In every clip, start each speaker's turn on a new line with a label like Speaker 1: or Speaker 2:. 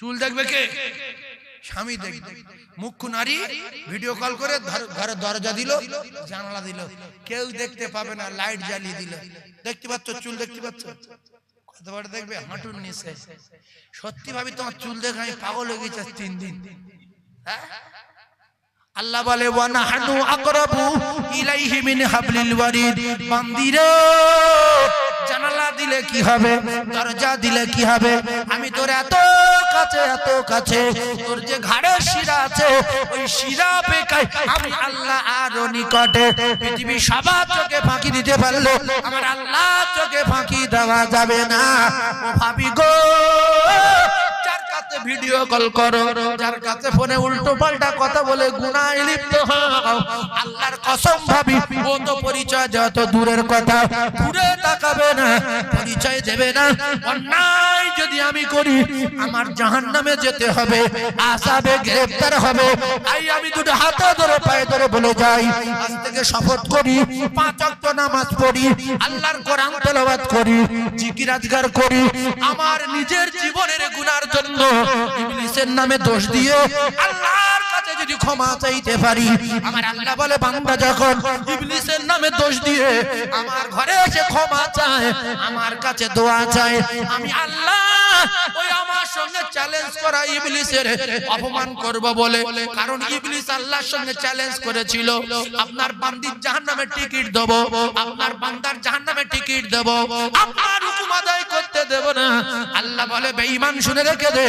Speaker 1: চুল দেখবে কে? স্বামী দেখবে। মুখ্য নারী ভিডিও কল করে ধর- ঘরে দরজা দিল, জানালা দিল। কেউ দেখতে পাবে না লাইট জ্বালিয়ে দিল। দেখতে পাচ্ছ, চুল দেখতে পাচ্ছ? হয়ে জানালা দিলে কি হবে? দরজা দিলে কি হবে? আমি তোর এত কাছে, এত কাছে। তোর যে ঘাড়ে শিরা আছে, ওই শিরা বেকাই আমি আল্লাহ আরও নিকটে পৃথিবী সবার চোখে ফাঁকি দিতে পারল আমার আল্লাহ চোখে ফাঁকি দেওয়া যাবে না। ভাবি গো ভিডিও কল করো। যার কাছে ফোনে উল্টো পাল্টা কথা বলে গুনায় লিপ্ত হও। আল্লাহর কসম ভাবি, ও তো পরিচয় যত দূরের কথা, দূরে তাকাবে না, পরিচয় দেবে না। অন্যায় যদি আমি করি, আমার জাহান্নামে যেতে হবে, আসাবে গ্রেফতার হবে। তাই আমি দুটো হাতে ধরে, পায়ে ধরে বলে যাই, আজ থেকে শপথ করি, পাঁচ ওয়াক্ত নামাজ পড়ি, আল্লাহর কোরআন তেলাওয়াত করি, জিকির আজগার করি, আমার নিজের জীবনের গুনার জন্য ইবলিসের নামে দোষ দিয়ে আল্লাহর কাছে যদি ক্ষমা চাইতে পারি, আমার আল্লাহ বলে, বান্দা যখন ইবলিসের নামে দোষ দিয়ে আমার ঘরে এসে ক্ষমা চায়, আমার কাছে দোয়া চায়, আমি আল্লাহ ওই সঙ্গে চ্যালেঞ্জ করা ইবলিসের অপমান করব বলে, কারণ ইবলিস আল্লাহর সঙ্গে চ্যালেঞ্জ করেছিল। আপনার বান্দির জাহান্নামে টিকিট দেব, আপনার বান্দার জাহান্নামে টিকিট দেব, আপনার হুকুম আদায় করতে দেব না। আল্লাহ বলে, বেঈমান শুনে রেখে দে,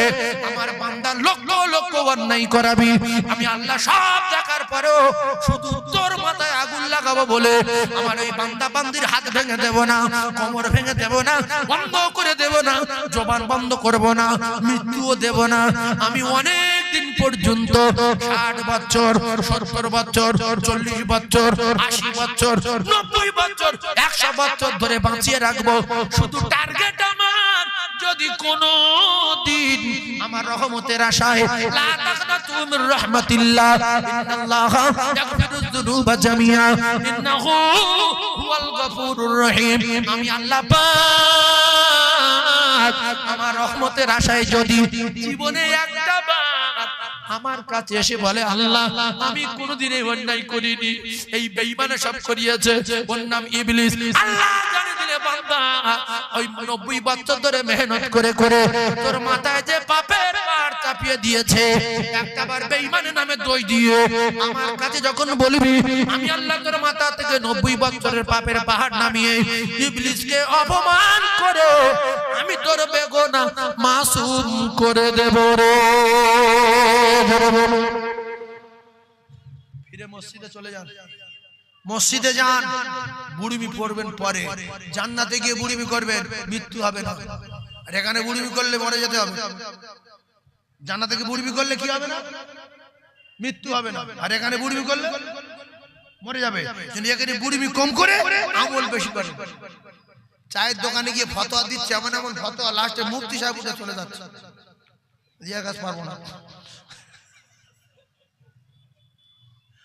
Speaker 1: আমার বান্দার লক্ষ লক্ষ অন্যায় করাবি। আমি আল্লাহ সব দেখার পরেও শুধু তোর মাথায় আগুন লাগাবো বলে, আমার ওই বান্দা বান্দির হাত ভেঙে দেব না, কোমর ভেঙে দেব না, বন্ধ করে দেব না, জবান বন্ধ করব না। মৃত্যুও দেব না। আমি অনেক দিন পর্যন্ত ষাট বছর, সত্তর বছর, চল্লিশ বছর, আশি বছর, নব্বই বছর, একশো বছর ধরে বাঁচিয়ে রাখব। শুধু টার্গেট আমার। যদি কোন দিন আমার রহমতের আশায়, লা তাকনাতু রহিম। আমি আল্লাহ আমার রহমতের আশায় যদি জীবনে একটা বার আমার কাছে এসে বলে আল্লাহ আমি কোনোদিন এই অন্যায় করিনি। এই বেঈমানে সব করিয়েছে। ওর নাম ইবলিস। আল্লাহ! বান্দা, ওই 90 বছর ধরে মেহনত করে করে তোর মাথায় যে পাপের পার চাপিয়ে দিয়েছে, একটাবার বেঈমানের নামে দই দিয়ে আমার কাছে যখন বলবি, আমি আল্লাহ তোর মাথা থেকে 90 বছরের পাপের পাহাড় নামিয়ে ইবলিসকে অপমান করে আমি তোর বেগনা মাসুম করে দেব রে। ফিরে মসজিদে চলে যান। মসজিদে যান, বুড়িমি পড়বেন পরে। জান্নাতে গিয়ে বুড়িমি করবেন, মৃত্যু হবে না। আর এখানে বুড়িমি করলে মরে যেতে হবে। জান্নাতে গিয়ে বুড়িমি করলে কি হবে না? মৃত্যু হবে না। আর এখানে বুড়িমি করলে মরে যাবে। কিন্তু এখানে বুড়িমি কম করে আমল বেশি করে। চায়ের দোকানে গিয়ে ফতোয়া দিচ্ছে, এমন এমন ফতোয়া, লাস্টে মুফতি সাহেব উঠে চলে যাচ্ছে। দিয়া গাছ পারব না।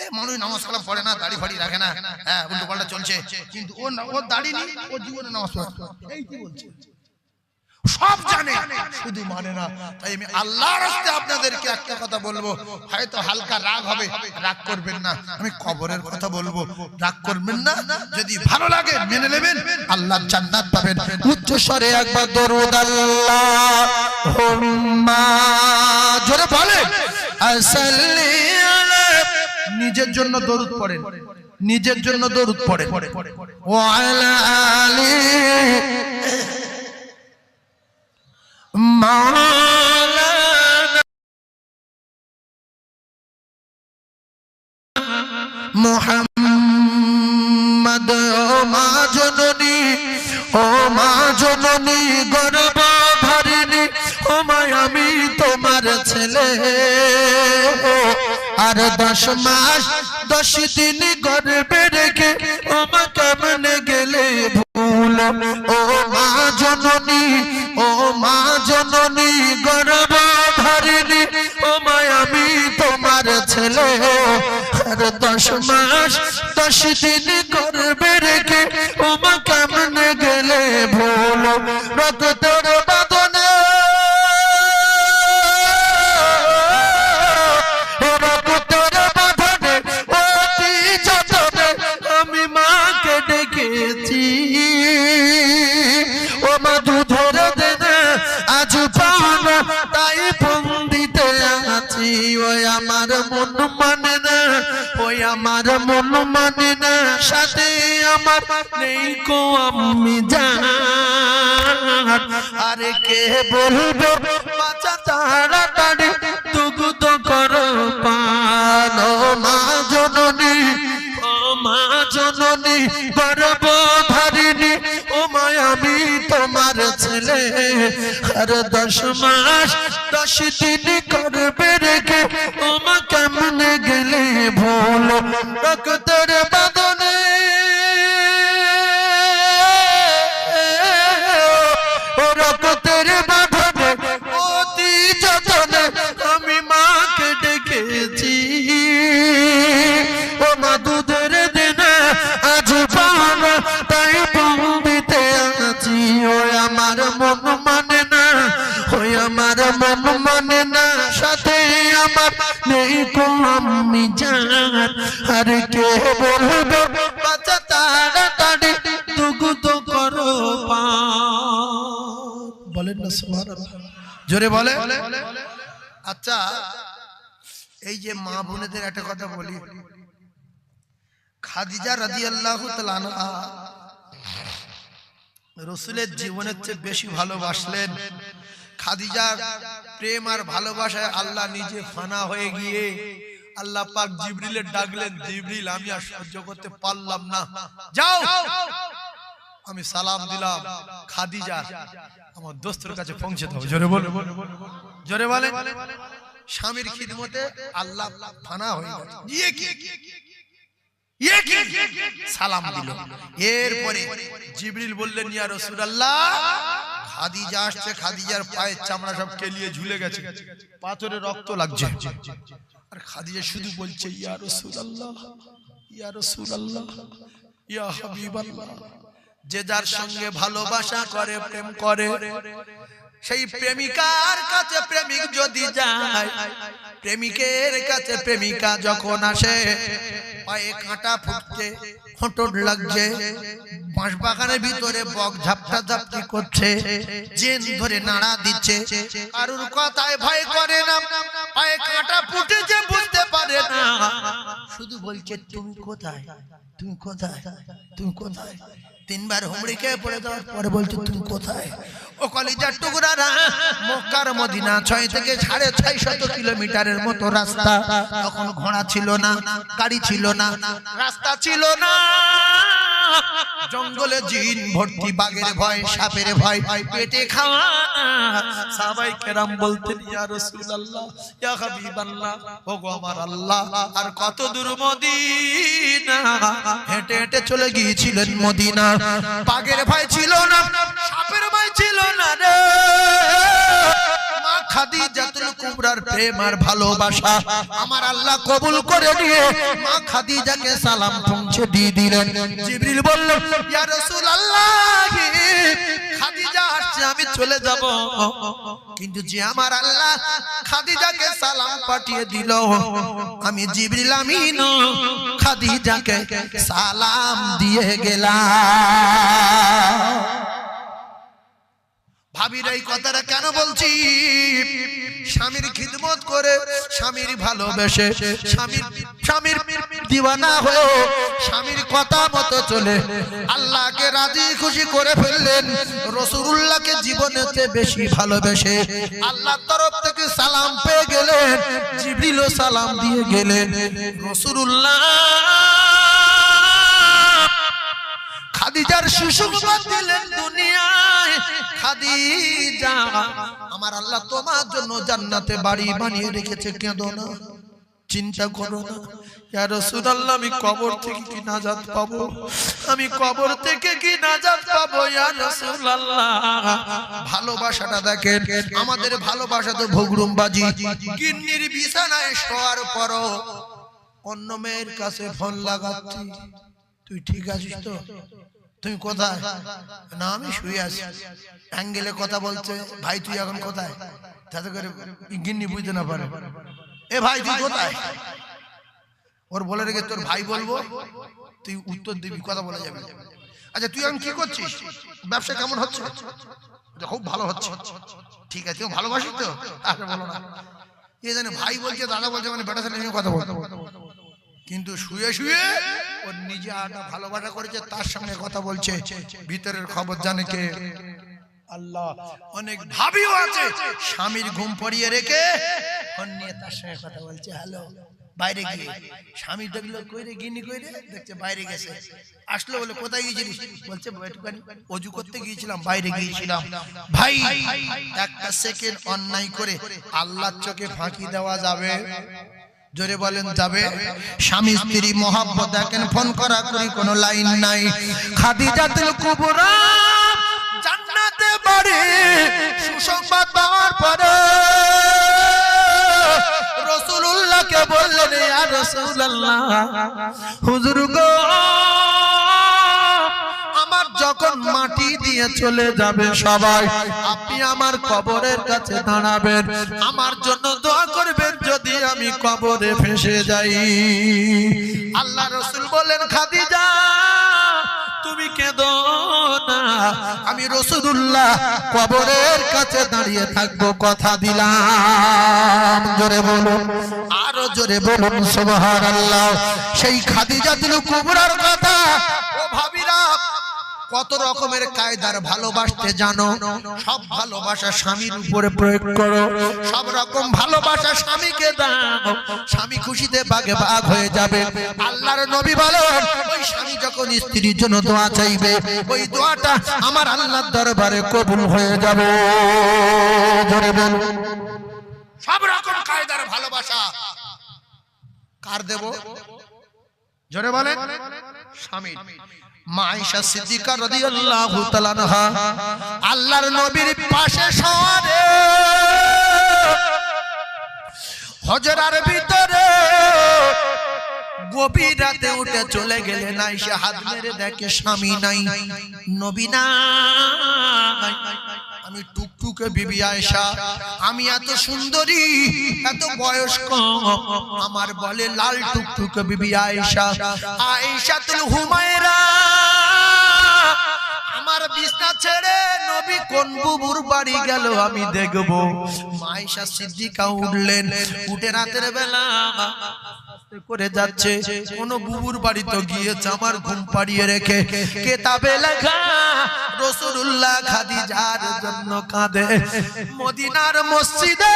Speaker 1: এ মানুষ নামাজ কালাম পড়ে না, দাড়ি ফাড়ি রাখে না। হ্যাঁ উল্টো পাল্টা চলছে। কিন্তু ও ও দাড়ি নেই, ও জীবনে নামাজ পড়ে সব জানে, শুধু মানে না। তাই আমি আল্লাহর রাস্তে আপনাদেরকে একটা কথা বলব। হয়তো হালকা রাগ হবে, রাগ করবেন না। আমি কবরের কথা বলব। রাগ করবেন না। যদি ভালো লাগে, মেনে নেবেন। আল্লাহ জান্নাত পাবেন। উচ্চ স্বরে একবার দরুদ আল্লাহুম্মা জোরে বলে আসাল্লি আলা নিজের জন্য দরুদ পড়েন। নিজের জন্য দরুদ পড়েন। ওয়া আলা মোহাম্মদ, ও মা জননী, ও মা জননী গর্ব ধারিণী ও মা আমি তোমার
Speaker 2: ছেলে। আর দশ মাস, দশ দিন গর্বে রেখে ও মা কেমনে গেলে ভুল? ও মা জননী, ও মা জননী, গর্ব ধারিণী, ও মা আমি তোমার ছেলে। আর দশ মাস, দশ দিন গর্বে রেখে ও মা কেমনে গেলে ভুল? রক্তের ও মা দুধের দেনে, আজ পাওনা, তাই বন্দিতে আছি। ওই আমার মন মানে না, ওই আমার মন মানে না, সাথে আমার নেই কো আমি জান। আরে কে বলবে বাচ্চা তাড়াতাড়ি তুগু তো করো পান। মা জননী মা জননী গর্ব ছেলে আর দশ মাস দশ দিন করবে রেখে ও মা কেমনে গেলে ভুল? রক্তের
Speaker 1: জোরে বলে আচ্ছা এই যে মা বোনেদের একটা কথা বলি। খাদিজা রাজি আল্লাহ রসুলের জীবনের চেয়ে বেশি ভালোবাসলেন খাদিজার প্রেম আর ভালোবাসায় আল্লাহ নিজে ফানা হয়ে গিয়ে আল্লাহ পাক জিবরিলের ডাকলেন, জিবরিল, আমি আর সহ্য করতে পারলাম না। যাও! আমি সালাম দিলাম, খাদিজা, আমার দোস্তের কাছে পৌঁছে দাও। জোরে বলে জোরে বলে স্বামীর খিদমতে আল্লাহ ফানা হয়ে গেল। ইয়ে ইয়ে সালাম দিল। এরপরে জিবরিল বললেন, ইয়া রাসূলুল্লাহ খাদিজা আসছে, খাদিজার পায়ের চামড়া সব কেলিয়ে ঝুলে গেছে। পাথরে রক্ত লাগছে। আর খাদিজা শুধু বলছে, ইয়া রাসূলুল্লাহ ইয়া রাসূলুল্লাহ, ইয়া হাবিবাল্লাহ, যে যার সঙ্গে ভালোবাসা করে, প্রেম করে সেই প্রেমিকার কাছে প্রেমিক যদি যায়, প্রেমিকের কাছে প্রেমিকা যখন আসে, পায়ে কাঁটা ফুটছে হোঁটট লাগছে বাঁশ বাগানের ভিতরে বক ঝাপটা ঝাপটি করছে, জেন ধরে নাড়া দিচ্ছে, কারুর কথায় ভয় করে না, পায়ে কাঁটা ফুটেছে বুঝতে পারে না। শুধু বলছে, তুমি কোথায়? তুমি কোথায়? তুমি কোথায়? তিনবার হুমড়ি খেয়ে পড়ে যাওয়ার পরে বলছে তুমি কোথায়? ও কলিজার টুকরারা মক্কার মদিনা ছয় থেকে সাড়ে ছয় শত কিলোমিটারের মতো রাস্তা। তখন ঘোড়া ছিল না, গাড়ি ছিল না, রাস্তা ছিল না। জঙ্গলে জিন ভর্তি, বাঘের ভয়, সাপের ভয়, পেটে খাওয়া। সাবাই কেরাম বলতেন, ইয়া রাসূলুল্লাহ, ইয়া হাবিবাল্লাহ, ওগো আমার আল্লাহ, আর কত দূর মদিনা? হেঁটে হেঁটে চলে গিয়েছিলেন মদিনা। বাঘের ভাই ছিল না, সাপের ভাই ছিল না রে। মা আর ভালোবাসা আমার আল্লাহ কবুল করে মা সালাম পৌঁছে দিয়ে দিলেন। জিবরিল বললেন রাসূলুল্লাহ খাদিজা আসছে, আমি চলে যাব। কিন্তু যে আমার আল্লাহ খাদিজাকে সালাম পাঠিয়ে দিল, আমি জিবরিল আমিন খাদিজাকে সালাম দিয়ে গেলাম। ভাবির এই কথাটা কেন বলছি? স্বামীর খিদমত করে স্বামীর ভালোবেসে স্বামীর স্বামীর দিওয়ানা হয়ে স্বামীর কথা মতো চলে। আল্লাহকে রাজি খুশি করে ফেললেন রসুল্লাহকে জীবনেতে বেশি ভালোবেসে। আল্লাহর তরফ থেকে সালাম পেয়ে গেলেন জিবরিলও সালাম দিয়ে গেলেন। রসুল্লাহ খাদিজার সুসংবাদ দিলেন দুনিয়ায়। খাদিজা
Speaker 2: আমার আল্লাহ তোমার জন্য জান্নাতে বাড়ি বানিয়ে রেখেছে কেঁদো না চিন্তা করো না। ইয়া রাসূলুল্লাহ আমি কবর থেকে কি নাজাত পাবো? আমি কবর থেকে কি নাজাত পাবো ইয়া রাসূলুল্লাহ? ভালোবাসাটা দেখেন আমাদের ভালোবাসা তো ভগরুমবাজি। গিন্নির বিছানায় শোয়ার পরও অন্য মেয়ের কাছে ফোন লাগাচ্ছি। তুই ঠিক আছিস তো? তুমি কোথায়? না, আমি শুয়ে আছি। অ্যাঙ্গেলে কথা বলছে, ভাই, তুই এখন কোথায়? তাতে করে গিন্নি বুঝতে না পারে। এ ভাই, তুই কোথায়? ওর বলে রেখে তোর ভাই বলব, তুই উত্তর দিবি, কথা বলা যাবে। আচ্ছা তুই এখন কি করছিস? ব্যবসা কেমন হচ্ছে? খুব ভালো হচ্ছে। ঠিক আছে, তুই ভালোবাসিস তো? আরে বলো না। এ জানে, ভাই বলছে, দাদা বলছে মানে বেটা ছেলে কথা বলতে কিন্তু শুয়ে শুয়ে ওর নিজে আটা ভালোবাসা করেছে, তার সঙ্গে কথা বলছে। ভিতরের খবর জানে কে? আল্লাহ। অনেক ভাবিও আছে, স্বামীর ঘুম পড়িয়ে রেখে নিয়ে তার সঙ্গে কথা বলছে, হ্যালো, বাইরে গিয়ে। স্বামী দেখল, কইরে গিনি কইরে? দেখছে, বাইরে গেছে। আসলো বলে, কোথায় গিয়েছিলিস? বলছে অজু করতে গিয়েছিলাম, বাইরে গিয়েছিলাম। ভাই, একটা সেকেন্ড অন্যায় করে আল্লাহর চোখে ফাঁকি দেওয়া যাবে। জোরে বলেন, যাবে? স্বামী, স্ত্রী, মহাব্বত দেখেন, ফোন করা করি, কোন লাইন নাই। খাদিজাতুল কুবরা জান্নাতে বাড়ি, সুসংবাদ পাওয়ার পরে রাসূলুল্লাহকে বললেন, ইয়া রাসূলুল্লাহ, হুজুর গো যখন মাটি দিয়ে চলে যাবে সবাই, আপনি আমার কবরের কাছে দাঁড়াবেন। আমার জন্য দোয়া করবেন যদি আমি কবরে ফেসে যাই। আল্লাহ রসুল বলেন, খাদিজা, তুমি কেঁদো না। আমি রসুল্লাহ কবরের কাছে দাঁড়িয়ে থাকব, কথা দিলাম। জোরে বলুন, আরও জোরে বলুন সুবহান আল্লাহ সেই খাদিজাতুল কুবরার কথা, ও ভাবিরা কত রকমের কায়দার ভালোবাসতে জানো? সব ভালোবাসা স্বামীর উপরে প্রয়োগ করো। সব রকম ভালোবাসা স্বামীকে দাও। স্বামী খুশিতে বাগে বাগ হয়ে যাবে। আল্লাহর নবী বলেন, ওই স্বামী যখন স্ত্রীর জন্য দোয়া চাইবে, ওই দোয়াটা আমার আল্লাহর দরবারে কবুল হয়ে যাবে। বলুন। সব রকম কায়দার ভালোবাসা কার দেব? জোরে বলেন স্বামী মা আয়েশা সিদ্দিকা রাদিয়াল্লাহু তাআলা আনহা, আল্লাহর নবীর পাশে শোয়ারে হজরার ভিতরে গভীর রাতে উঠে চলে গেলেন আয়েশা হাত মেরে দেখে স্বামী নাই, নবী নাই। আমি টুকটুকে বিবি আয়েশা। আমি এত সুন্দরী, এত বয়স কম আমার বলে লাল টুকটুকে বিবি আয়েশা। আয়েশা তুল হুমায়রা, আমার বিছনা ছেড়ে নবী কোন বুবুর বাড়ি গেল আমি দেখব। মাইশা সিদ্দিকা উঠলেন। উঠে রাতের বেলা করে যাচ্ছে। কোন বুবুর বাড়ি তো গিয়েছে আমার ঘুম পাড়িয়ে রেখে কেতাবে লেখা রসুল্লাহ খাদিজার জন্য কাঁদে। মদিনার মসজিদে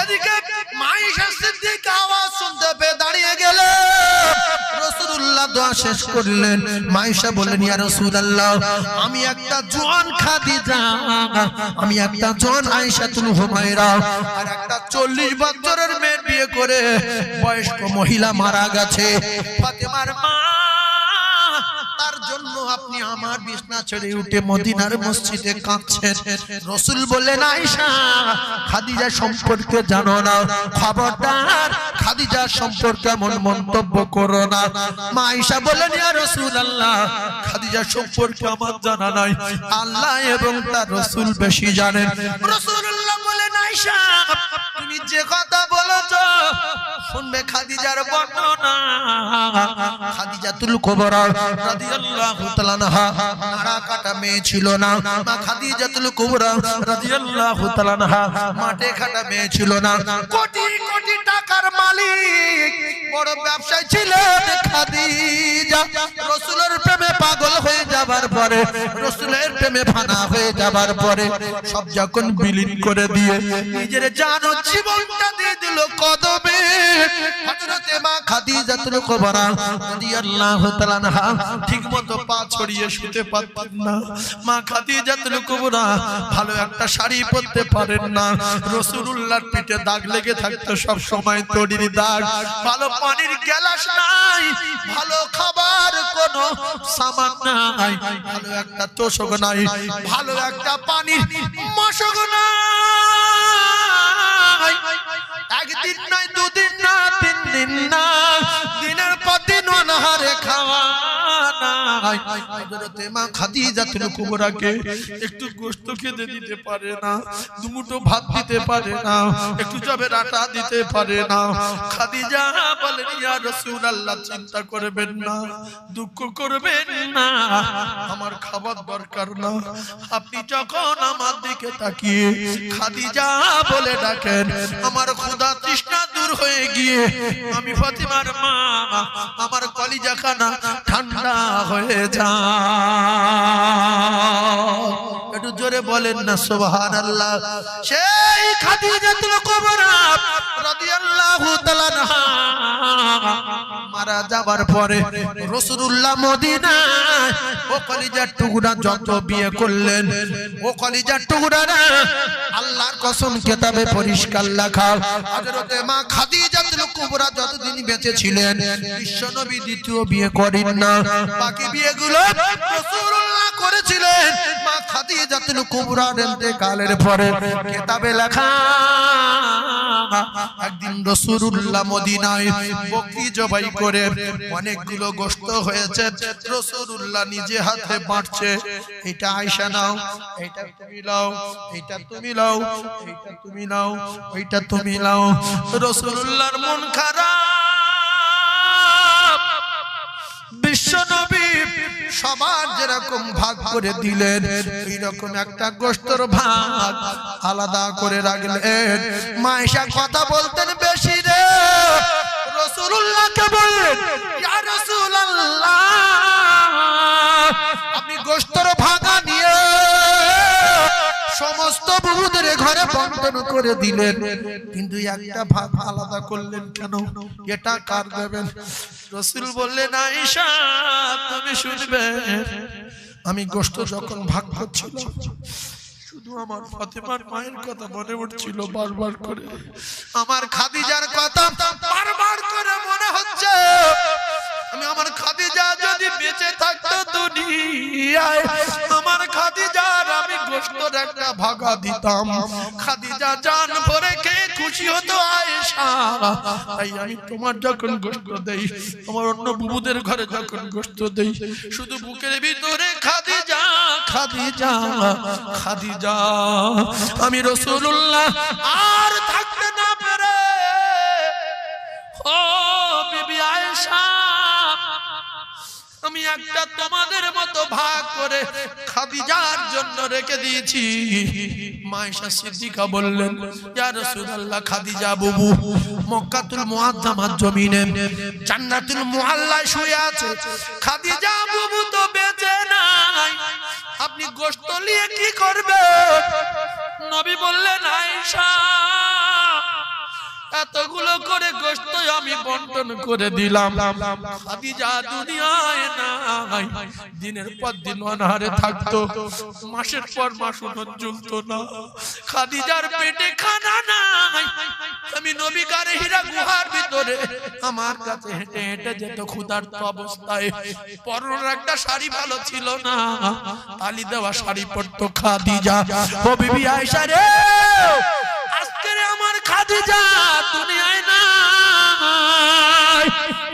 Speaker 2: এদিকে দোয়া শেষ করলেন। মাইশা বললেন, ইয়া রাসূলুল্লাহ, আমি একটা জোয়ান খাদিজা। আমি একটা জোয়ান আয়েশাতুল হুমায়রা। আর একটা 40 বছরের মেয়ে বিয়ে করে বয়স্ক মহিলা মারা গেছে। ফাতেমার মা, তার জন্য আপনি আমার বিছনা ছেড়ে উঠে মদিনার মসজিদে কাঁদছেন। রসুল বললেন আয়েশা খাদিজা সম্পর্কে জানো না। খবরদার খাদিজা সম্পর্কে এমন মন্তব্য করো না। মা আয়েশা বললেন ইয়া রাসূলুল্লাহ খাদিজা সম্পর্কে আমার জানা নাই। আল্লাহ এবং তার রসুল বেশি জানেন। রাসূলুল্লাহ বলেন আয়েশা তুমি যে কথা বলেছ শুনবে খাদিজার বর্ণনা। খাদিজাতুল কুবরা রাদিয়াল্লাহু রাদিয়াল্লাহু প্রেমে পাগল হয়ে যাবার পরে, রাসূলের প্রেমে ফানা হয়ে যাবার পরে, সব যখন বিলীন করে দিয়ে নিজের জান জীবনটা দিয়ে দিল কদমে। হযরতে মা খাদিজাতুল কুবরা রাদিয়াল্লাহু তাআলা পা ছড়িয়ে শুতে পারতেন না। মা খাদিজাতুল কুবরা ভালো একটা শাড়ি পরতে পারেন না। রাসূলুল্লাহর পিঠে দাগ লেগে থাকতো সব সময় তড়ির দাগ। ভালো পানির গ্লাস নাই, ভালো খাবার কোনো সামান নাই। ভালো একটা তোষক নাই, ভালো একটা পানির মশক নাই। একদিন নয়, দুদিন না, তিন দিন না, দিনের পর দিন অনাহারে খাওয়া খাদিজা চিন্তা করবেন না, দুঃখ করবেন না, আমার খাবার দরকার না। আপনি যখন আমার দিকে তাকিয়ে খাদিজা বলে ডাকেন, আমার ক্ষুধা তৃষ্ণা দূর হয়ে গিয়ে, আমি ফাতিমার মা, আমার কলিজা খানা ঠান্ডা হয়ে একটু জোরে বলেন না, সুবহানাল্লাহ। সেই মারা যাবার পরে ও কলিজার টুকরা যত বিয়ে করলেন, ও কলিজার টুকরা আল্লাহর কসম কিতাবে পরিষ্কার লেখা মা খাদিজাতুল কুবরা যতদিন বেঁচে ছিলেন, বিশ্বনবী দ্বিতীয় বিয়ে করেন না। বাকি বিয়েগুলো রাসূলুল্লাহ করেছিলেন। মা খাদিজাতুল কুবরার ইন্তেকালের পরে কিতাবে লেখা, একদিন রাসূলুল্লাহ মদিনায় বকরি জবাই করে অনেকগুলো গোশত হয়েছে, রাসূলুল্লাহ নিজে হাতে বাঁটছে। এটা আয়েশা নাও, এটা তুমি নাও, এটা তুমি নাও, এটা তুমি নাও ওইটা তুমি নাও। রাসূলুল্লাহর মন খারাপ। বিশ্বনবী সবার যেরকম ভাগ করে দিলেন, এইরকম একটা গোস্তর ভাগ আলাদা করে রাখলেন। মাইশা কথা বলতেন বেশি রে। রসুল্লাহকে বললেন, ইয়া সমস্ত বহুদের ঘরে বন্টন করে দিলেন। কিন্তু একটা ভাগ আলাদা করলেন কেন? এটা কার দেবেন? রসুল বললেন, আয়েশা, তুমি শুনবে। আমি গোস্ত যখন ভাগ করছিলাম, শুধু আমার ফাতেমার মায়ের কথা মনে উঠছিল বারবার করে। আমার খাদিজার কথা বারবার করে মনে হচ্ছে। আমার খাদিজা যদি বেঁচে থাকতো দুনিয়ায় আমার খাদিজার আমি গোস্তর একটা ভাগা দিতাম। খাদিজা জান ভরে কে খুশি হতো আয়েশা। তাই আমি তোমার যখন গোস্ত দেই আমার অন্য বুবুদের ঘরে যখন গোস্ত দেই, শুধু বুকের ভিতরে খাদিজা খাদিজা খাদিজা। আমি রসুল্লাহ একটা তোমাদের মতো ভাগ করে খাদিজার জন্য রেখে দিয়েছি। মায়েশা সিদ্দিকা বললেন, ইয়া রাসূলুল্লাহ, খাদিজা বুবু, মক্কাতুল মুআজ্জামার জমিনে জান্নাতুল মুআল্লায় শুয়ে আছে। খাদিজা বুবু তো বেঁচে নাই। আপনি গোশত নিয়ে কি করবেন? নবী বললেন, আয়েশা এতগুলো করে গোস্ত আমি বন্টন করে দিলাম। খাদিজা দুনিয়ায় নাই, দিনের পর দিন অনাহারে থাকতো, মাসের পর মাস উনন জ্বলতো না। খাদিজার পেটে খানা নাই, আমি নবী গারে হীরা গুহার ভিতরে আমার কাছে হেঁটে হেঁটে যেত ক্ষুধার্ত অবস্থায়। পরনের একটা শাড়ি ভালো ছিল না, তালি দেওয়া শাড়ি পরতো খাদিজা। ও বিবি আয়েশা রে!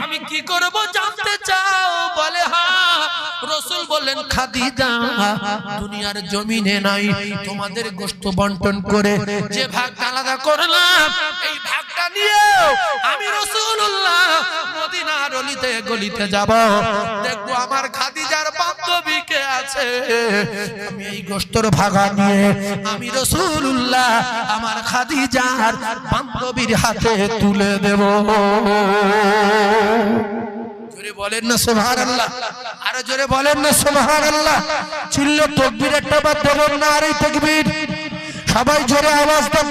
Speaker 2: আমি কি করব জানতে চাও? বলে, হা, রসুল বললেন, খাদিজা, দুনিয়ার জমিনে নাই। তোমাদের গোষ্ঠ বন্টন করে যে ভাগ আলাদা করলাম, এই ভাগটা আমি রসুল্লাহ মদিনার অলিতে গলিতে যাব। দেখব আমার খাদিজার বান্ধবীকে আছে। আমি এই ভাগা নিয়ে আমি রসুল্লাহ আমার খাদিজার বান্ধবীর হাতে তুলে দেব। বলেন না সোহার আল্লাহ আরও জোরে বলেন না সোহার আল্লাহ চিল্লে তকবির একটা দেবেন না তকবির। সবাই জোরে আওয়াজ দেন